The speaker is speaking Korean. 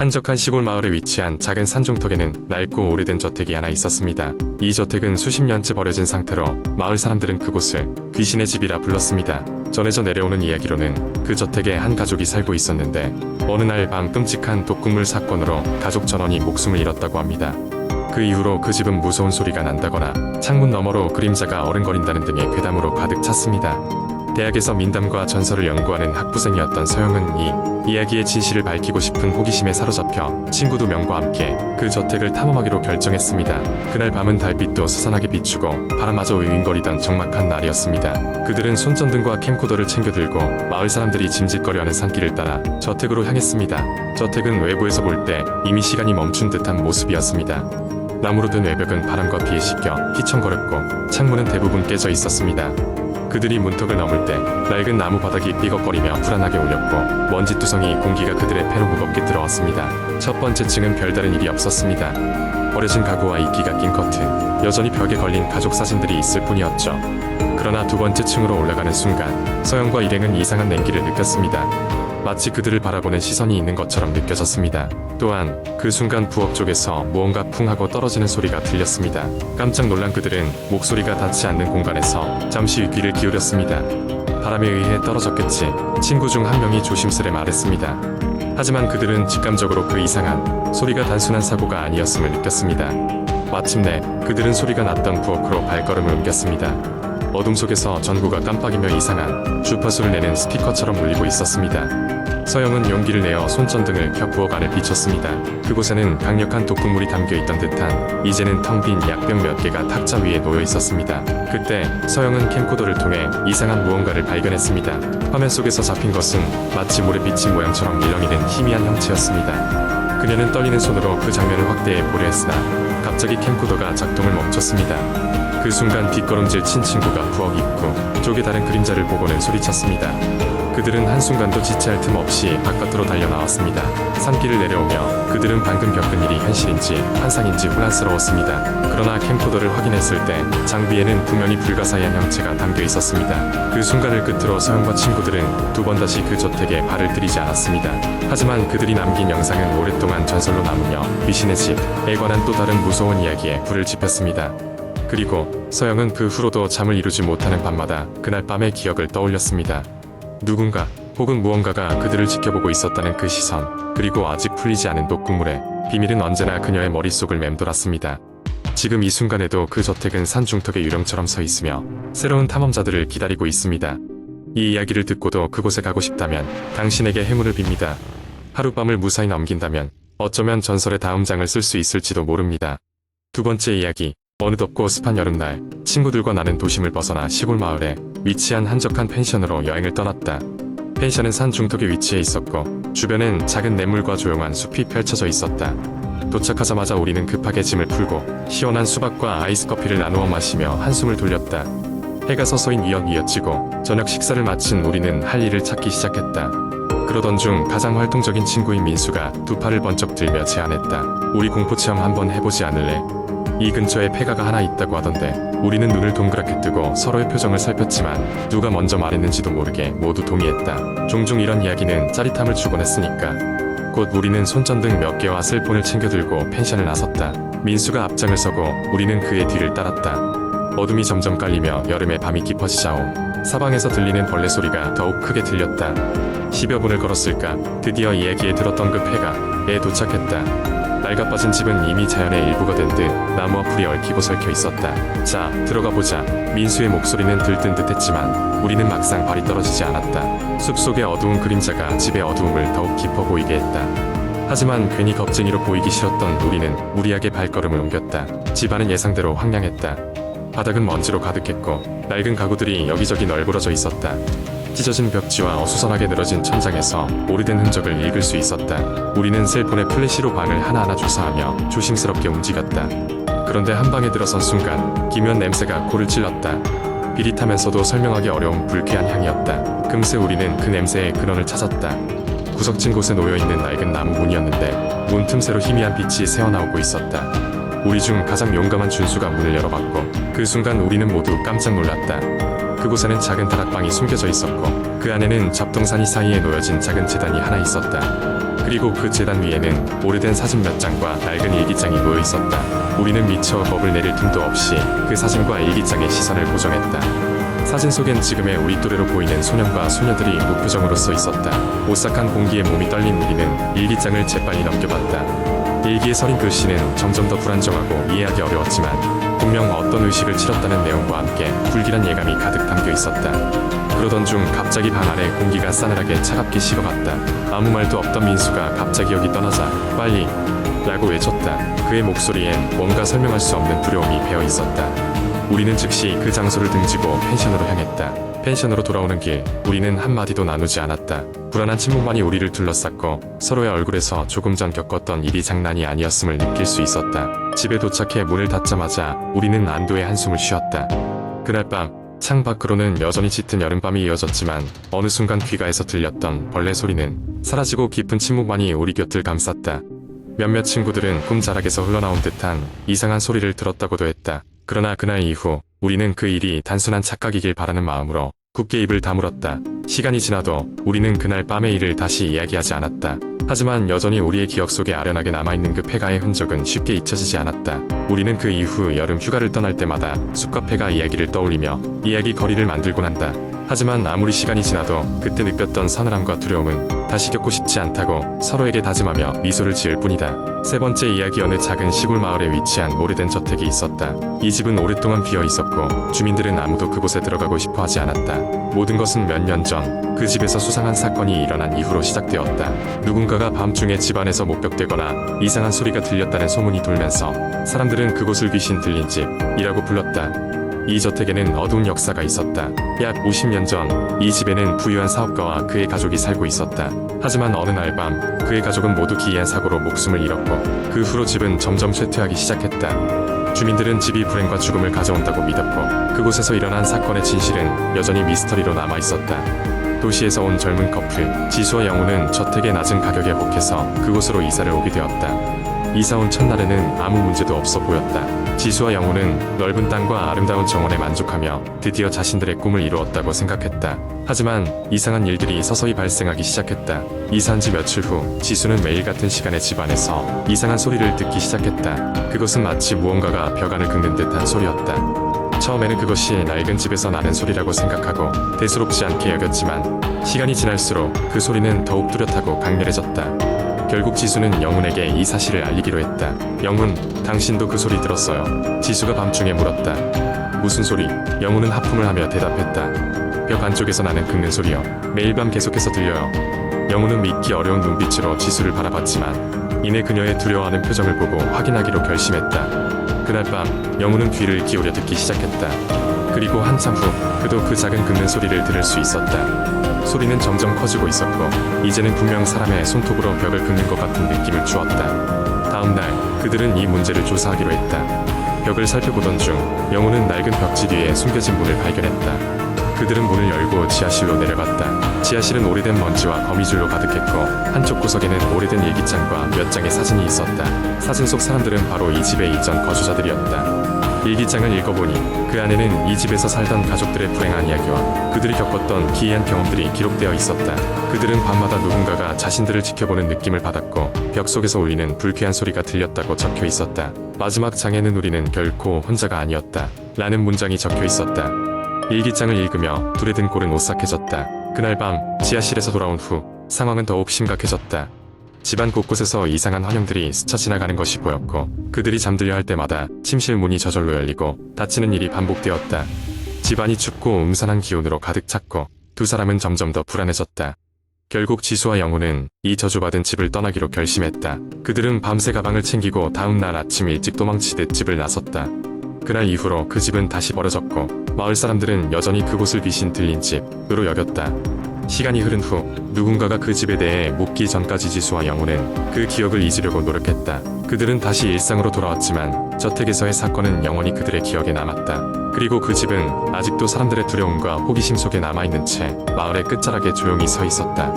한적한 시골 마을에 위치한 작은 산중턱에는 낡고 오래된 저택이 하나 있었습니다. 이 저택은 수십 년째 버려진 상태로 마을 사람들은 그곳을 귀신의 집이라 불렀습니다. 전해져 내려오는 이야기로는 그 저택에 한 가족이 살고 있었는데 어느 날 밤 끔찍한 독극물 사건으로 가족 전원이 목숨을 잃었다고 합니다. 그 이후로 그 집은 무서운 소리가 난다거나 창문 너머로 그림자가 어른거린다는 등의 괴담으로 가득 찼습니다. 대학에서 민담과 전설을 연구하는 학부생이었던 서영은 이 이야기의 진실을 밝히고 싶은 호기심에 사로잡혀 친구 두 명과 함께 그 저택을 탐험하기로 결정했습니다. 그날 밤은 달빛도 스산하게 비추고 바람마저 위윙거리던 적막한 날이었습니다. 그들은 손전등과 캠코더를 챙겨 들고 마을 사람들이 짐짓거려하는 산길을 따라 저택으로 향했습니다. 저택은 외부에서 볼 때 이미 시간이 멈춘 듯한 모습이었습니다. 나무로 된 외벽은 바람과 비에 씻겨 휘청거렸고 창문은 대부분 깨져 있었습니다. 그들이 문턱을 넘을 때 낡은 나무 바닥이 삐걱거리며 불안하게 울렸고 먼지투성이 공기가 그들의 폐로 무겁게 들어왔습니다. 첫 번째 층은 별다른 일이 없었습니다. 버려진 가구와 이끼가 낀 커튼, 여전히 벽에 걸린 가족 사진들이 있을 뿐이었죠. 그러나 두 번째 층으로 올라가는 순간 서영과 일행은 이상한 냉기를 느꼈습니다. 마치 그들을 바라보는 시선이 있는 것처럼 느껴졌습니다. 또한 그 순간 부엌 쪽에서 무언가 쿵 하고 떨어지는 소리가 들렸습니다. 깜짝 놀란 그들은 목소리가 닿지 않는 공간에서 잠시 귀를 기울였습니다. 바람에 의해 떨어졌겠지. 친구 중 한 명이 조심스레 말했습니다. 하지만 그들은 직감적으로 그 이상한 소리가 단순한 사고가 아니었음을 느꼈습니다. 마침내 그들은 소리가 났던 부엌으로 발걸음을 옮겼습니다. 어둠 속에서 전구가 깜빡이며 이상한 주파수를 내는 스피커처럼 울리고 있었습니다. 서영은 용기를 내어 손전등을 켜 부엌 안을 비췄습니다. 그곳에는 강력한 독극물이 담겨 있던 듯한 이제는 텅 빈 약병 몇 개가 탁자 위에 놓여 있었습니다. 그때 서영은 캠코더를 통해 이상한 무언가를 발견했습니다. 화면 속에서 잡힌 것은 마치 모래 빛인 모양처럼 일렁이는 희미한 형체였습니다. 그녀는 떨리는 손으로 그 장면을 확대해 보려 했으나 갑자기 캠코더가 작동을 멈췄습니다. 그 순간 뒷걸음질 친 친구가 부엌 입구 쪽에 다른 그림자를 보고는 소리쳤습니다. 그들은 한순간도 지체할 틈 없이 바깥으로 달려나왔습니다. 산길을 내려오며 그들은 방금 겪은 일이 현실인지 환상인지 혼란스러웠습니다. 그러나 캠코더를 확인했을 때 장비에는 분명히 불가사의한 형체가 담겨 있었습니다. 그 순간을 끝으로 서영과 친구들은 두 번 다시 그 저택에 발을 들이지 않았습니다. 하지만 그들이 남긴 영상은 오랫동안 전설로 남으며 귀신의 집에 관한 또 다른 무서운 이야기에 불을 지폈습니다. 그리고 서영은 그 후로도 잠을 이루지 못하는 밤마다 그날 밤의 기억을 떠올렸습니다. 누군가 혹은 무언가가 그들을 지켜보고 있었다는 그 시선, 그리고 아직 풀리지 않은 독극물의 비밀은 언제나 그녀의 머릿속을 맴돌았습니다. 지금 이 순간에도 그 저택은 산 중턱의 유령처럼 서 있으며 새로운 탐험자들을 기다리고 있습니다. 이 이야기를 듣고도 그곳에 가고 싶다면 당신에게 행운을 빕니다. 하룻밤을 무사히 넘긴다면 어쩌면 전설의 다음 장을 쓸 수 있을지도 모릅니다. 두 번째 이야기. 어느 덥고 습한 여름날 친구들과 나는 도심을 벗어나 시골 마을에 위치한 한적한 펜션으로 여행을 떠났다. 펜션은 산 중턱에 위치해 있었고 주변엔 작은 냇물과 조용한 숲이 펼쳐져 있었다. 도착하자마자 우리는 급하게 짐을 풀고 시원한 수박과 아이스 커피를 나누어 마시며 한숨을 돌렸다. 해가 서서히 위협이어지고 저녁 식사를 마친 우리는 할 일을 찾기 시작했다. 그러던 중 가장 활동적인 친구인 민수가 두 팔을 번쩍 들며 제안했다. 우리 공포 체험 한번 해보지 않을래? 이 근처에 폐가가 하나 있다고 하던데 우리는 눈을 동그랗게 뜨고 서로의 표정을 살폈지만 누가 먼저 말했는지도 모르게 모두 동의했다. 종종 이런 이야기는 짜릿함을 주곤 했으니까. 곧 우리는 손전등 몇 개와 셀폰을 챙겨 들고 펜션을 나섰다. 민수가 앞장을 서고 우리는 그의 뒤를 따랐다. 어둠이 점점 깔리며 여름의 밤이 깊어지자오. 사방에서 들리는 벌레 소리가 더욱 크게 들렸다. 10여 분을 걸었을까 드디어 이야기에 들었던 그 폐가에 도착했다. 낡아빠진 집은 이미 자연의 일부가 된 듯 나무와 풀이 얽히고 설켜 있었다. 자, 들어가 보자. 민수의 목소리는 들뜬 듯했지만 우리는 막상 발이 떨어지지 않았다. 숲속의 어두운 그림자가 집의 어두움을 더욱 깊어 보이게 했다. 하지만 괜히 겁쟁이로 보이기 싫었던 우리는 무리하게 발걸음을 옮겼다. 집안은 예상대로 황량했다. 바닥은 먼지로 가득했고 낡은 가구들이 여기저기 널브러져 있었다. 찢어진 벽지와 어수선하게 늘어진 천장에서 오래된 흔적을 읽을 수 있었다. 우리는 셀폰의 플래시로 방을 하나하나 조사하며 조심스럽게 움직였다. 그런데 한 방에 들어선 순간 기묘한 냄새가 코를 찔렀다. 비릿하면서도 설명하기 어려운 불쾌한 향이었다. 금세 우리는 그 냄새의 근원을 찾았다. 구석진 곳에 놓여있는 낡은 나무 문이었는데 문 틈새로 희미한 빛이 새어나오고 있었다. 우리 중 가장 용감한 준수가 문을 열어봤고 그 순간 우리는 모두 깜짝 놀랐다. 그곳에는 작은 다락방이 숨겨져 있었고 그 안에는 잡동사니 사이에 놓여진 작은 재단이 하나 있었다. 그 그리고 그 재단 위에는 오래된 사진 몇 장과 낡은 일기장이 모여 있었다. 우리는 미처 겁을 내릴 틈도 없이 그 사진과 일기장의 시선을 고정했다. 사진 속엔 지금의 우리 또래로 보이는 소년과 소녀들이 무표정으로 써 있었다. 오싹한 공기에 몸이 떨린 우리는 일기장을 재빨리 넘겨봤다. 일기에 서린 글씨는 점점 더 불안정하고 이해하기 어려웠지만 분명 어떤 의식을 치렀다는 내용과 함께 불길한 예감이 가득 담겨 있었다. 그러던 중 갑자기 방 안에 공기가 싸늘하게 차갑게 식어갔다. 아무 말도 없던 민수가 갑자기 여기 떠나자 빨리 라고 외쳤다. 그의 목소리엔 뭔가 설명할 수 없는 두려움이 배어 있었다. 우리는 즉시 그 장소를 등지고 펜션으로 향했다. 펜션으로 돌아오는 길, 우리는 한마디도 나누지 않았다. 불안한 침묵만이 우리를 둘러쌌고 서로의 얼굴에서 조금 전 겪었던 일이 장난이 아니었음을 느낄 수 있었다. 집에 도착해 문을 닫자마자 우리는 안도의 한숨을 쉬었다. 그날 밤, 창 밖으로는 여전히 짙은 여름밤이 이어졌지만 어느 순간 귀가에서 들렸던 벌레 소리는 사라지고 깊은 침묵만이 우리 곁을 감쌌다. 몇몇 친구들은 꿈자락에서 흘러나온 듯한 이상한 소리를 들었다고도 했다. 그러나 그날 이후 우리는 그 일이 단순한 착각이길 바라는 마음으로 굳게 입을 다물었다. 시간이 지나도 우리는 그날 밤의 일을 다시 이야기하지 않았다. 하지만 여전히 우리의 기억 속에 아련하게 남아있는 그 폐가의 흔적은 쉽게 잊혀지지 않았다. 우리는 그 이후 여름 휴가를 떠날 때마다 숲과 폐가 이야기를 떠올리며 이야기 거리를 만들곤 한다. 하지만 아무리 시간이 지나도 그때 느꼈던 서늘함과 두려움은 다시 겪고 싶지 않다고 서로에게 다짐하며 미소를 지을 뿐이다. 세 번째 이야기 어느 작은 시골 마을에 위치한 오래된 저택이 있었다. 이 집은 오랫동안 비어 있었고 주민들은 아무도 그곳에 들어가고 싶어 하지 않았다. 모든 것은 몇 년 전 그 집에서 수상한 사건이 일어난 이후로 시작되었다. 누군가가 밤중에 집안에서 목격되거나 이상한 소리가 들렸다는 소문이 돌면서 사람들은 그곳을 귀신 들린 집이라고 불렀다. 이 저택에는 어두운 역사가 있었다. 약 50년 전 이 집에는 부유한 사업가와 그의 가족이 살고 있었다. 하지만 어느 날 밤 그의 가족은 모두 기이한 사고로 목숨을 잃었고 그 후로 집은 점점 쇠퇴하기 시작했다. 주민들은 집이 불행과 죽음을 가져온다고 믿었고 그곳에서 일어난 사건의 진실은 여전히 미스터리로 남아 있었다. 도시에서 온 젊은 커플 지수와 영우는 저택의 낮은 가격에 혹해서 그곳으로 이사를 오게 되었다. 이사 온 첫날에는 아무 문제도 없어 보였다. 지수와 영우는 넓은 땅과 아름다운 정원에 만족하며 드디어 자신들의 꿈을 이루었다고 생각했다. 하지만 이상한 일들이 서서히 발생하기 시작했다. 이사한 지 며칠 후 지수는 매일 같은 시간에 집 안에서 이상한 소리를 듣기 시작했다. 그것은 마치 무언가가 벽안을 긁는 듯한 소리였다. 처음에는 그것이 낡은 집에서 나는 소리라고 생각하고 대수롭지 않게 여겼지만 시간이 지날수록 그 소리는 더욱 뚜렷하고 강렬해졌다. 결국 지수는 영훈에게 이 사실을 알리기로 했다. 영훈, 당신도 그 소리 들었어요. 지수가 밤중에 물었다. 무슨 소리? 영훈은 하품을 하며 대답했다. 벽 안쪽에서 나는 긁는 소리요. 매일 밤 계속해서 들려요. 영훈은 믿기 어려운 눈빛으로 지수를 바라봤지만 이내 그녀의 두려워하는 표정을 보고 확인하기로 결심했다. 그날 밤 영훈은 귀를 기울여 듣기 시작했다. 그리고 한참 후 그도 그 작은 긁는 소리를 들을 수 있었다. 소리는 점점 커지고 있었고 이제는 분명 사람의 손톱으로 벽을 긁는 것 같은 느낌을 주었다. 다음 날 그들은 이 문제를 조사하기로 했다. 벽을 살펴보던 중 영훈은 낡은 벽지 뒤에 숨겨진 문을 발견했다. 그들은 문을 열고 지하실로 내려갔다. 지하실은 오래된 먼지와 거미줄로 가득했고 한쪽 구석에는 오래된 일기장과 몇 장의 사진이 있었다. 사진 속 사람들은 바로 이 집의 이전 거주자들이었다. 일기장을 읽어보니 그 안에는 이 집에서 살던 가족들의 불행한 이야기와 그들이 겪었던 기이한 경험들이 기록되어 있었다. 그들은 밤마다 누군가가 자신들을 지켜보는 느낌을 받았고 벽 속에서 울리는 불쾌한 소리가 들렸다고 적혀 있었다. 마지막 장에는 우리는 결코 혼자가 아니었다. 라는 문장이 적혀 있었다. 일기장을 읽으며 둘의 등골은 오싹해졌다. 그날 밤 지하실에서 돌아온 후 상황은 더욱 심각해졌다. 집안 곳곳에서 이상한 환영들이 스쳐 지나가는 것이 보였고 그들이 잠들려 할 때마다 침실 문이 저절로 열리고 닫히는 일이 반복되었다. 집안이 춥고 음산한 기운으로 가득 찼고 두 사람은 점점 더 불안해졌다. 결국 지수와 영우는 이 저주받은 집을 떠나기로 결심했다. 그들은 밤새 가방을 챙기고 다음 날 아침 일찍 도망치듯 집을 나섰다. 그날 이후로 그 집은 다시 버려졌고 마을 사람들은 여전히 그곳을 귀신 들린 집으로 여겼다. 시간이 흐른 후 누군가가 그 집에 대해 묻기 전까지 지수와 영우는 그 기억을 잊으려고 노력했다. 그들은 다시 일상으로 돌아왔지만 저택에서의 사건은 영원히 그들의 기억에 남았다. 그리고 그 집은 아직도 사람들의 두려움과 호기심 속에 남아있는 채 마을의 끝자락에 조용히 서 있었다.